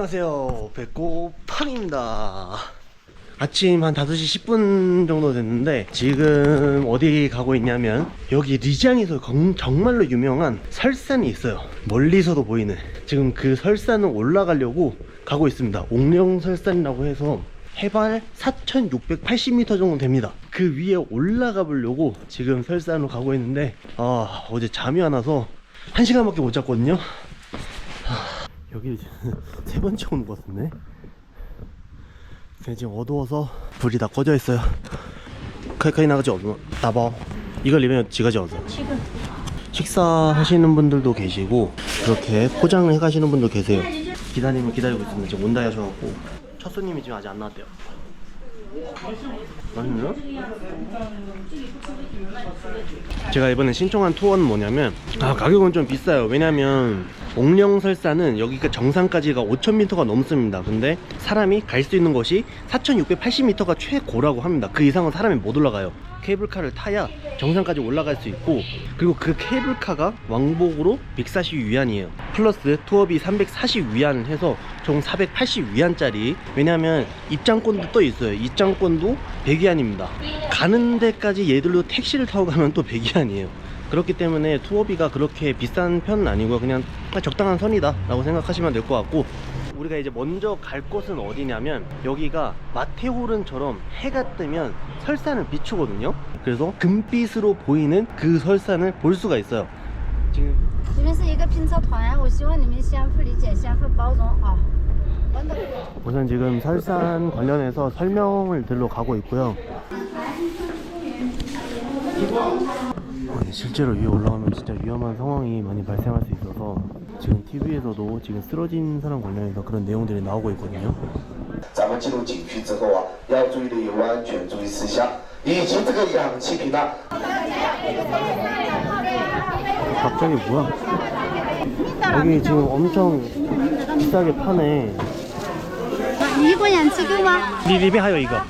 안녕하세요. 배꼽팡입니다. 아침 한 5시 10분 정도 됐는데 지금 어디 가고 있냐면 여기 리장에서 정- 정말로 유명한 설산이 있어요. 멀리서도 보이는 지금 그 설산을 올라가려고 가고 있습니다. 옥령설산이라고 해서 해발 4,680m 정도 됩니다. 그 위에 올라가 보려고 지금 설산으로 가고 있는데 아 어제 잠이 안 와서 한 시간밖에 못 잤거든요. 여기 세 번째 오는 것 같은데? 그냥 지금 어두워서 불이 다 꺼져 있어요. 칼칼이 나가지 어두워. 나봐. 이걸 입으면 지가지 어두워. 식사하시는 분들도 계시고 그렇게 포장을 해 가시는 분도 계세요. 기다리면 기다리고 있습니다. 지금 온다 하셔갖고. 첫 손님이 지금 아직 안 나왔대요. 맞나요? 제가 이번에 신청한 투어는 뭐냐면 아 가격은 좀 비싸요. 왜냐면 옥령설산은 여기가 정상까지가 5000m가 넘습니다. 근데 사람이 갈 수 있는 것이 4680m가 최고라고 합니다. 그 이상은 사람이 못 올라가요. 케이블카를 타야 정상까지 올라갈 수 있고 그리고 그 케이블카가 왕복으로 140 위안이에요. 플러스 투어비 340 위안 해서 총 480 위안짜리. 왜냐면 입장권도 또 있어요. 입장권도 100위안입니다. 가는 데까지 얘들로 택시를 타고 가면 또 100위안이에요 그렇기 때문에 투어비가 그렇게 비싼 편은 아니고 그냥 적당한 선이다 라고 생각하시면 될 것 같고 우리가 이제 먼저 갈 곳은 어디냐면 여기가 마테호른처럼 해가 뜨면 설산을 비추거든요 그래서 금빛으로 보이는 그 설산을 볼 수가 있어요 지금 这边是一个拼车团，我希望你们相互理解、相互包容啊。真的。 우선 지금 설산 관련해서 설명을 들러 가고 있고요 어, 실제로 위에 올라가면 진짜 위험한 상황이 많이 발생할 수 있어서 지금 TV에서도 지금 쓰러진 사람 관련해서 그런 내용들이 나오고 있거든요 咱们进入景区之后啊，要注意的有关安全注意事项，以及这个氧气瓶呢， 갑자기 뭐야? 여기 지금 엄청 비싸게 파네 你一个氧气够吗？ 리, 리비 하여 이거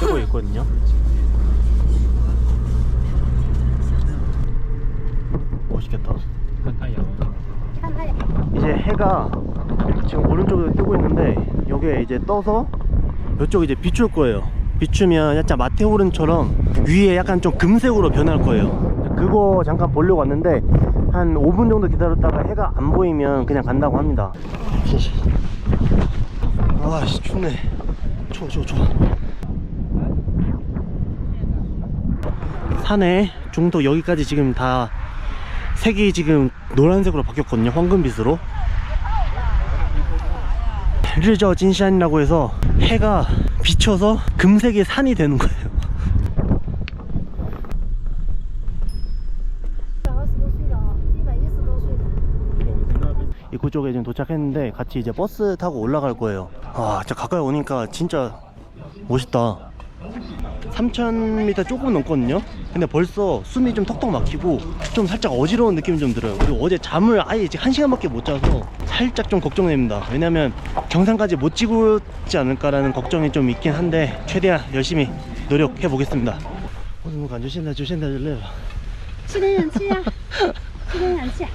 뜨고 있거든요. 멋있겠다. 이제 해가 지금 오른쪽에서 뜨고 있는데 여기에 이제 떠서 이쪽 이제 비출 거예요. 비추면 약간 마테오른처럼 위에 약간 좀 금색으로 변할 거예요. 그거 잠깐 보려고 왔는데 한 5분 정도 기다렸다가 해가 안 보이면 그냥 간다고 합니다. 아씨 춥네. 추워 추워 추워. 산에 중도 여기까지 지금 다 색이 지금 노란색으로 바뀌었거든요 황금빛으로. 르저 진시안이라고 해서 해가 비춰서 금색의 산이 되는 거예요. 입구 쪽에 지금 도착했는데 같이 이제 버스 타고 올라갈 거예요. 아 진짜 가까이 오니까 진짜 멋있다. 3000m 조금 넘거든요? 근데 벌써 숨이 좀 턱턱 막히고 좀 살짝 어지러운 느낌이 좀 들어요 그리고 어제 잠을 아예 이제 1시간밖에 못 자서 살짝 좀 걱정됩니다 왜냐면 정상까지 못 찍지 않을까라는 걱정이 좀 있긴 한데 최대한 열심히 노력해 보겠습니다 오늘 뭐 간주신다 주신다 줄래요 吸点氧气呀、吸点氧气。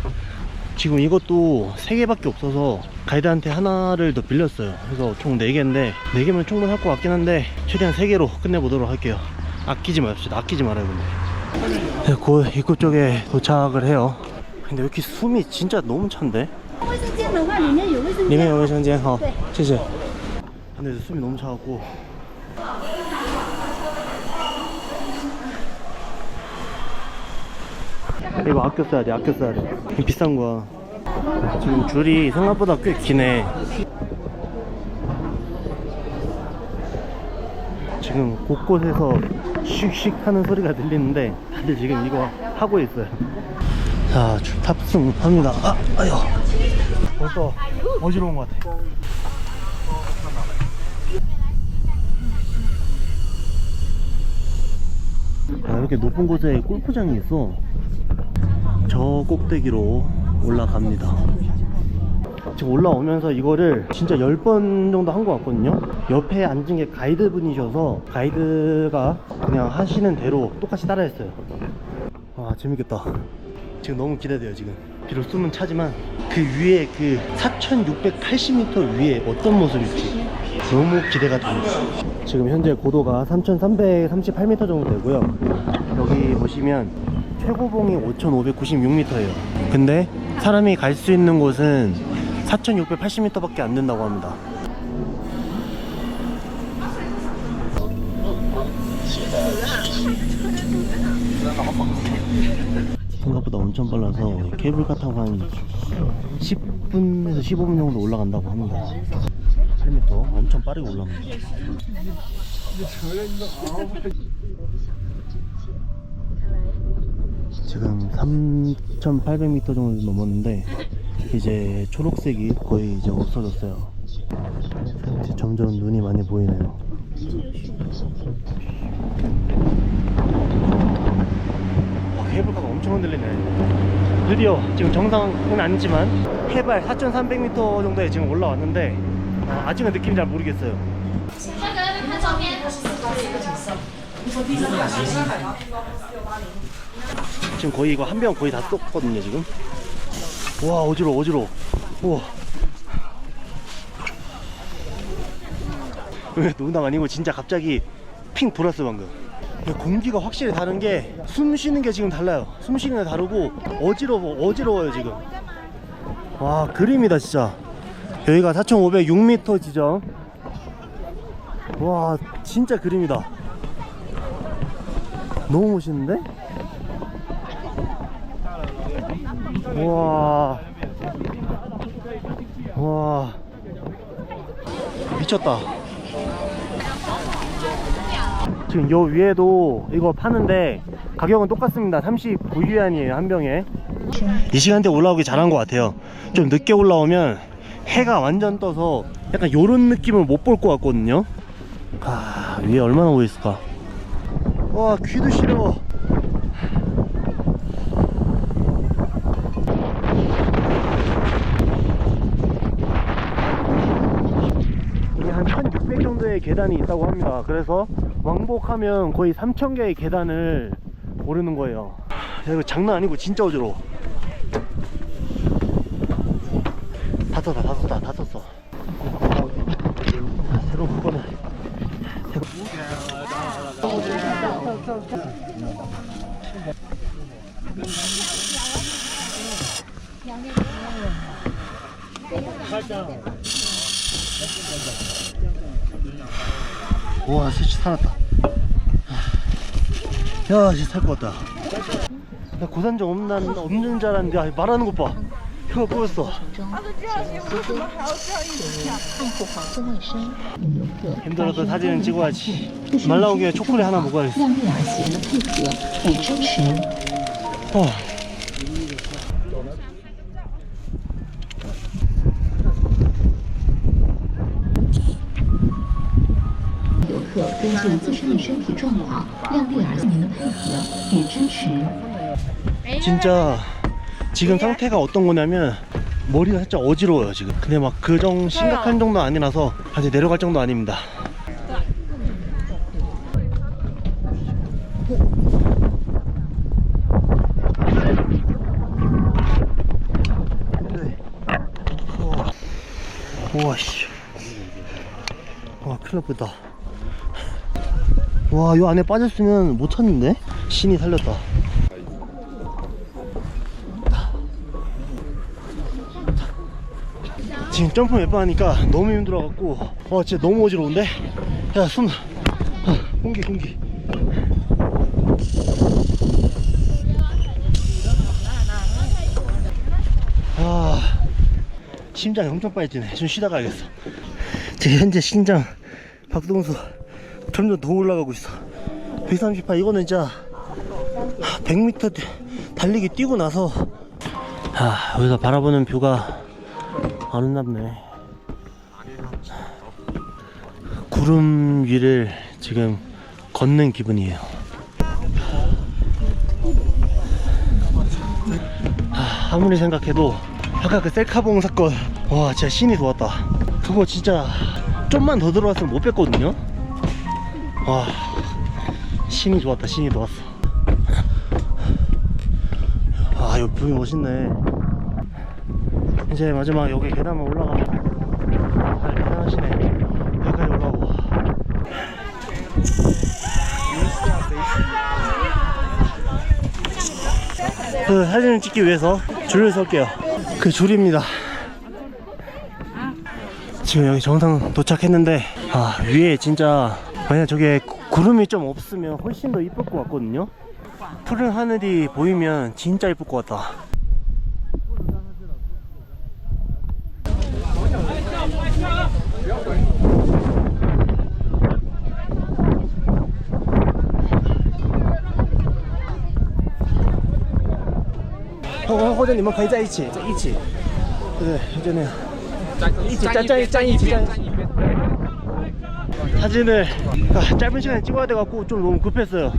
지금 이것도 3개밖에 없어서 가이드한테 하나를 더 빌렸어요 그래서 총 4개인데 4개면 충분할 것 같긴 한데 최대한 3개로 끝내보도록 할게요 아끼지 맙시다. 아끼지 말아요 근데. 네, 곧 입구 쪽에 도착을 해요. 근데 왜 이렇게 숨이 진짜 너무 찬데? 리메 오이션젠 어, 치즈. 근데 숨이 너무 차갖고. 이거 아껴 써야 돼 아껴 써야 돼. 비싼 거야. 지금 줄이 생각보다 꽤 기네. 지금 곳곳에서 슉슉 하는 소리가 들리는데 다들 지금 이거 하고 있어요 자줄 탑승합니다 아, 아유 벌써 어지러운 것 같아 아, 이렇게 높은 곳에 골프장이 있어. 저 꼭대기로 올라갑니다. 지금 올라오면서 이거를 진짜 10번 정도 한 것 같거든요. 옆에 앉은 게 가이드 분이셔서 가이드가 그냥 하시는 대로 똑같이 따라 했어요. 와, 재밌겠다. 지금 너무 기대돼요, 지금. 비록 숨은 차지만 그 위에 그 4680m 위에 어떤 모습일지 너무 기대가 됩니다. 지금 현재 고도가 3338m 정도 되고요. 여기 보시면 최고봉이 5596m예요. 근데 사람이 갈 수 있는 곳은 4680m밖에 안 된다고 합니다. 생각보다 엄청 빨라서 케이블카 타고 한 10분에서 15분 정도 올라간다고 합니다. 8m 엄청 빠르게 올라갑니다. 지금 3,800m 정도 넘었는데 이제 초록색이 거의 이제 없어졌어요. 이제 점점 눈이 많이 보이네요. 와, 케이블카가 엄청 흔들리네. 드디어 지금 정상은 아니지만 해발 4,300m 정도에 지금 올라왔는데 어, 아직은 느낌이 잘 모르겠어요. 지금 거의 이거 한 병 거의 다 쏟거든요 지금. 와 어지러 워 어지러. 워 우와. 왜 농담 아니고 진짜 갑자기 핑 불었어 방금. 공기가 확실히 다른 게 숨 쉬는 게 지금 달라요. 숨 쉬는 게 다르고 어지러워 어지러워요 지금. 와 그림이다 진짜. 여기가 4,506m 지점. 와 진짜 그림이다. 너무 멋있는데? 와. 와. 미쳤다. 지금 요 위에도 이거 파는데 가격은 똑같습니다. 39유안이에요, 한 병에. 이 시간대 올라오기 잘한 것 같아요. 좀 늦게 올라오면 해가 완전 떠서 약간 요런 느낌을 못 볼 것 같거든요. 아, 위에 얼마나 보였을까? 와, 귀도 시려. 여기 한 1600 정도의 계단이 있다고 합니다. 그래서 왕복하면 거의 3000개의 계단을 오르는 거예요. 야, 이거 장난 아니고 진짜 어지러워. 다 썼다, 다 썼다, 다 썼어. 아, 새로 그거 우와 새치 살았다. 야 진짜 살 것 같다. 나 고산지 없는, 없는 줄 알았는데 아, 말하는 것봐. 혀가 꼬였어. 힘들어도 사진은 찍어야지. 말 나온 김에 초콜릿 하나 먹어야지 음. 어. 自身的身体状况，量力而行的配合与支持。 진짜 지금 상태가 어떤 거냐면 머리가 살짝 어지러워요 지금 근데 막 그 정 심각한 정도 아니라서 아직 내려갈 정도 아닙니다 우와 우와 씨. 와 큰일 날 뻔했다 와이 안에 빠졌으면 못 찾는데? 신이 살렸다. 지금 점프 몇 번 하니까 너무 힘들어갖고 와 진짜 너무 어지러운데? 야숨 아, 공기 공기. 아 심장이 엄청 뛰네. 좀 쉬다 가야겠어. 지금 현재 심장 박동수 점점 더 올라가고 있어 138 이거는 진짜 100m 달리기 뛰고 나서 아 여기서 바라보는 뷰가 아름답네 구름 위를 지금 걷는 기분이에요. 하, 아무리 생각해도 아까 그 셀카봉 사건 와 진짜 신이 좋았다. 그거 진짜 좀만 더 들어왔으면 못 뺐거든요. 와 신이 좋았다 신이 좋았어. 아 뷰이 멋있네. 이제 마지막 여기 계단만 올라가면 아 대단하시네. 여기까지 올라오고. 그 사진을 찍기 위해서 줄을 설게요. 그 줄입니다. 지금 여기 정상 도착했는데 아 위에 진짜 만약 저게 구- 구름이 좀 없으면 훨씬 더 이쁠 것 같거든요. 푸른 하늘이 보이면 진짜 이쁠 것 같다. 어, 或或者你们可以在一起，在一起，对，就那样，一起站站一站一起站。 사진을 아, 짧은 시간에 찍어야 돼갖고 좀 너무 급했어요.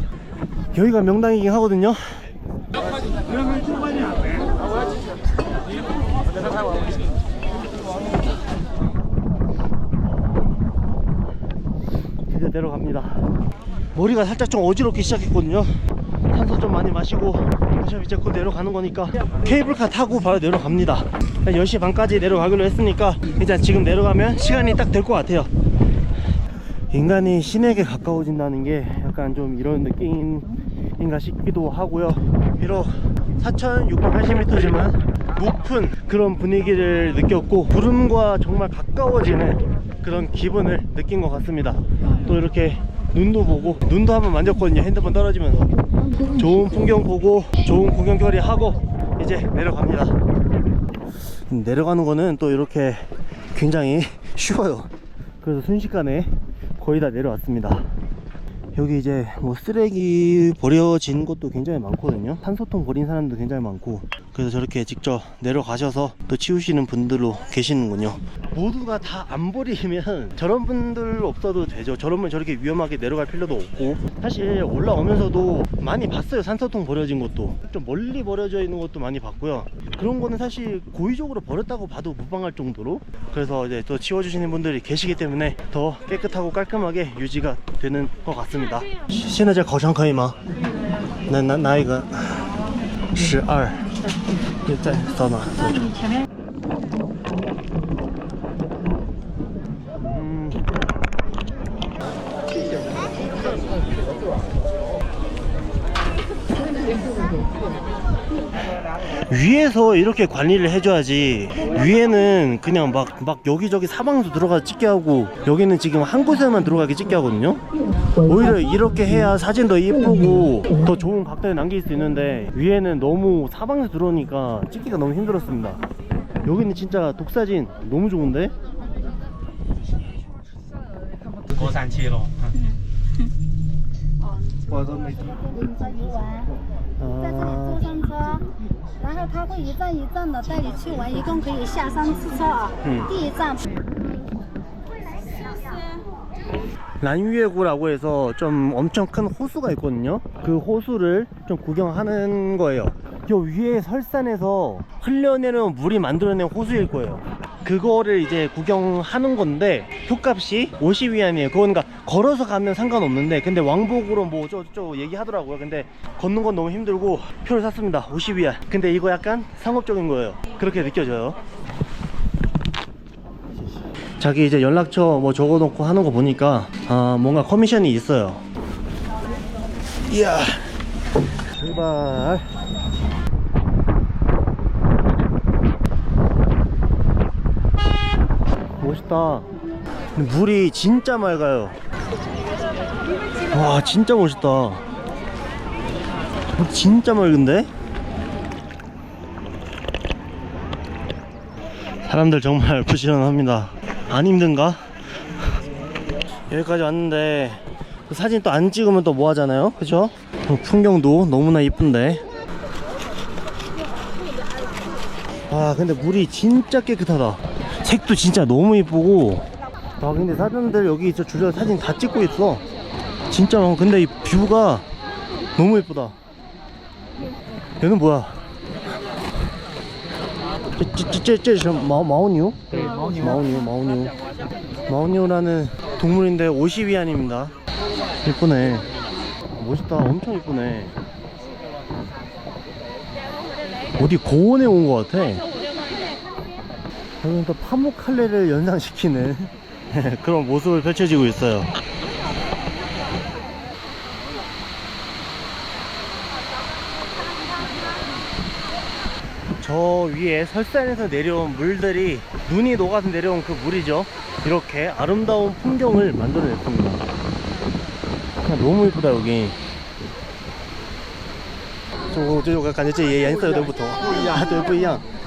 여기가 명당이긴 하거든요. 드디어 내려갑니다. 머리가 살짝 좀 어지럽기 시작했거든요. 산소 좀 많이 마시고 어차피 이제 곧 내려가는 거니까 케이블카 타고 바로 내려갑니다. 한 10시 반까지 내려가기로 했으니까 일단 지금 내려가면 시간이 딱 될 것 같아요. 인간이 신에게 가까워진다는 게 약간 좀 이런 느낌인가 싶기도 하고요. 비록 4,680m지만 높은 그런 분위기를 느꼈고 구름과 정말 가까워지는 그런 기분을 느낀 것 같습니다. 또 이렇게 눈도 보고 눈도 한번 만졌거든요. 핸드폰 떨어지면서 좋은 풍경 보고 좋은 구경거리 하고 이제 내려갑니다. 내려가는 거는 또 이렇게 굉장히 쉬워요. 그래서 순식간에 거의 다 내려왔습니다. 여기 이제 뭐 쓰레기 버려진 것도 굉장히 많거든요. 산소통 버린 사람도 굉장히 많고 그래서 저렇게 직접 내려가셔서 또 치우시는 분들로 계시는군요. 모두가 다 안 버리면 저런 분들 없어도 되죠. 저러면 저렇게 위험하게 내려갈 필요도 없고 사실 올라오면서도 많이 봤어요. 산소통 버려진 것도 좀 멀리 버려져 있는 것도 많이 봤고요. 그런 거는 사실 고의적으로 버렸다고 봐도 무방할 정도로 그래서 이제 또 치워주시는 분들이 계시기 때문에 더 깨끗하고 깔끔하게 유지가 되는 것 같습니다. 现在这考场可以吗？拿拿拿一个十二， 就在到哪？到你前面。 위에서 이렇게 관리를 해줘야지. 위에는 그냥 막, 막 여기저기 사방에서 들어가서 찍게 하고 여기는 지금 한 곳에만 들어가게 찍게 하거든요. 오히려 이렇게 해야 사진 더 예쁘고 더 좋은 각도에 남길 수 있는데 위에는 너무 사방에서 들어오니까 찍기가 너무 힘들었습니다. 여기는 진짜 독사진 너무 좋은데? 고산치로. 아... 然后他会一站一站的带你去玩，一共可以下三次车啊。嗯第一站 란유에구라고 해서 좀 엄청 큰 호수가 있거든요. 그 호수를 좀 구경하는 거예요. 요 위에 설산에서 흘려내는 물이 만들어낸 호수일 거예요. 그거를 이제 구경하는 건데 표값이 50위안이에요. 그건 그러니까 걸어서 가면 상관없는데 근데 왕복으로 뭐 저저 얘기하더라고요. 근데 걷는 건 너무 힘들고 표를 샀습니다. 50위안. 근데 이거 약간 상업적인 거예요. 그렇게 느껴져요. 자기 이제 연락처 뭐 적어놓고 하는 거 보니까 아 뭔가 커미션이 있어요. 이야 출발. 멋있다. 근데 물이 진짜 맑아요. 와 진짜 멋있다. 물 진짜 맑은데? 사람들 정말 부지런합니다. 안 힘든가? 여기까지 왔는데 그 사진 또 안 찍으면 또 뭐 하잖아요? 그죠? 어, 풍경도 너무나 이쁜데. 아 근데 물이 진짜 깨끗하다. 색도 진짜 너무 예쁘고. 아 근데 사람들 여기 저 주변 사진 다 찍고 있어. 진짜 많 근데 이 뷰가 너무 예쁘다. 얘는 뭐야? 쟤쟤쟤쟤 마오니오? 네 마오니오. 마오니오 마오니오라는 동물인데 50위안입니다. 예쁘네. 멋있다. 엄청 예쁘네. 어디 고원에 온 것 같아. 여기는 또 파묵칼레를 연상시키는 그런 모습을 펼쳐지고 있어요. 저 위에 설산에서 내려온 물들이 눈이 녹아서 내려온 그 물이죠. 이렇게 아름다운 풍경을 만들어냈습니다. 그냥 너무 이쁘다 여기. 就这我感觉这也颜色有点不同啊，对，不一样。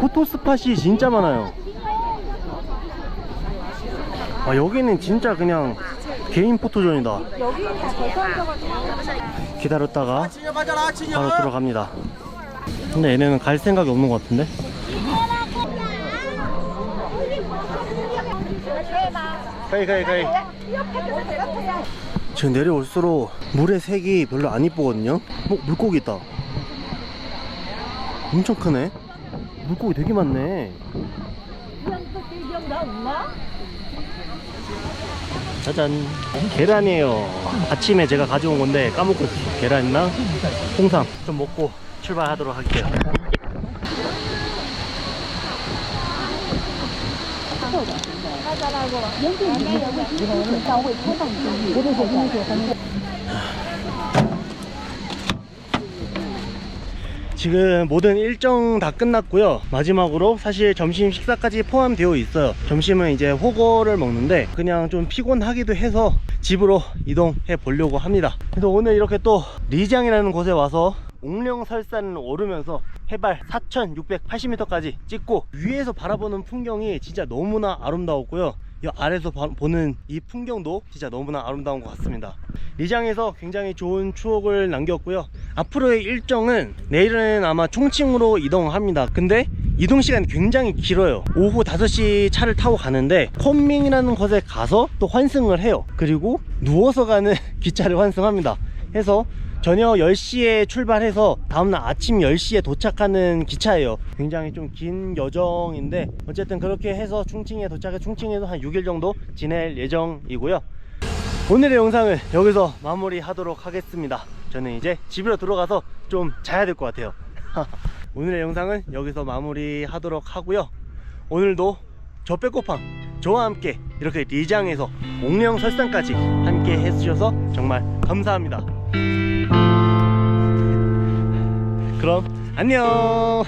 포토 스팟이 진짜 많아요. 아 여기는 진짜 그냥 개인 포토존이다. 기다렸다가 바로 들어갑니다. 근데 얘네는 갈 생각이 없는 것 같은데? 가이 가이 가이 지금 내려올수록 물의 색이 별로 안 이쁘거든요? 어? 물고기 있다. 엄청 크네? 물고기 되게 많네. 짜잔. 계란이에요. 아침에 제가 가져온 건데 까먹고 계란이랑 홍삼. 좀 먹고 출발하도록 할게요 지금 모든 일정 다 끝났고요. 마지막으로 사실 점심 식사까지 포함되어 있어요. 점심은 이제 호거를 먹는데 그냥 좀 피곤하기도 해서 집으로 이동해 보려고 합니다. 그래서 오늘 이렇게 또 리장이라는 곳에 와서 옥령설산을 오르면서 해발 4680m까지 찍고 위에서 바라보는 풍경이 진짜 너무나 아름다웠고요 이 아래에서 바- 보는 이 풍경도 진짜 너무나 아름다운 것 같습니다. 리장에서 굉장히 좋은 추억을 남겼고요. 앞으로의 일정은 내일은 아마 총칭으로 이동합니다. 근데 이동 시간이 굉장히 길어요. 오후 5시 차를 타고 가는데 콘밍이라는 곳에 가서 또 환승을 해요. 그리고 누워서 가는 기차를 환승합니다. 해서 저녁 10시에 출발해서 다음날 아침 10시에 도착하는 기차예요. 굉장히 좀 긴 여정인데 어쨌든 그렇게 해서 충칭에 도착해 충칭에서 한 6일 정도 지낼 예정이고요. 오늘의 영상을 여기서 마무리 하도록 하겠습니다. 저는 이제 집으로 들어가서 좀 자야 될 것 같아요. 오늘의 영상은 여기서 마무리 하도록 하고요. 오늘도 저 빼고팡 저와 함께 이렇게 리장에서 옥령 설산까지 함께 해주셔서 정말 감사합니다 그럼 안녕